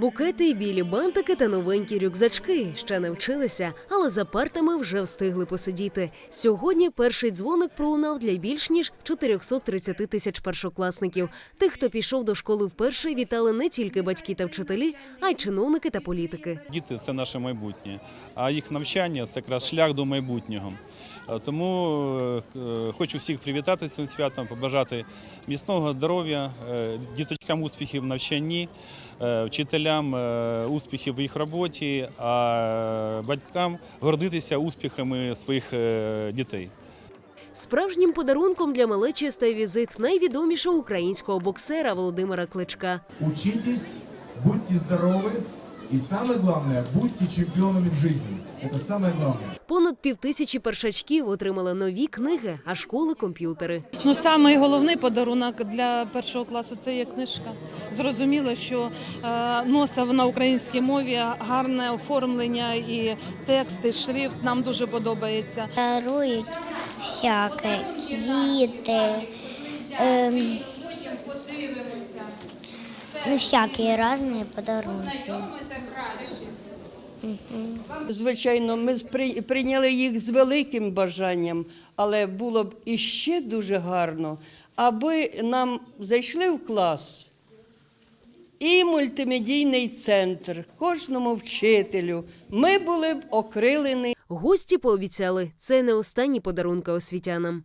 Букети, білі бантики та новенькі рюкзачки ще не вчилися, але за партами вже встигли посидіти. Сьогодні перший дзвоник пролунав для більш ніж 430 тисяч першокласників. Тих, хто пішов до школи вперше, вітали не тільки батьки та вчителі, а й чиновники та політики. Діти це наше майбутнє, а їх навчання це якраз шлях до майбутнього. Тому е, хочу всіх привітати цим святом, побажати міцного здоров'я, е, діточкам успіхів в навчанні, е, вчителям е, успіхів в їх роботі, а батькам гордитися успіхами своїх е, дітей. Справжнім подарунком для малечі стає візит найвідомішого українського боксера Володимира Кличка. Учитесь, будьте здоровы и самое главное, будьте чемпионами в жизни. Это самое главное. Понад півтисячі першачків отримали нові книги, а школи комп'ютери. Ну, самий головний подарунок для першого класу це є книжка. Зрозуміло, що е, носив на українській мові гарне оформлення і текст, і шрифт нам дуже подобається. Дарують всяке квіти, ем, ну, всякі різні подарунки. Звичайно, ми прийняли їх з великим бажанням, але було б іще дуже гарно, аби нам зайшли в клас і мультимедійний центр, кожному вчителю. Ми були б окрилені. Гості пообіцяли, це не останні подарунки освітянам.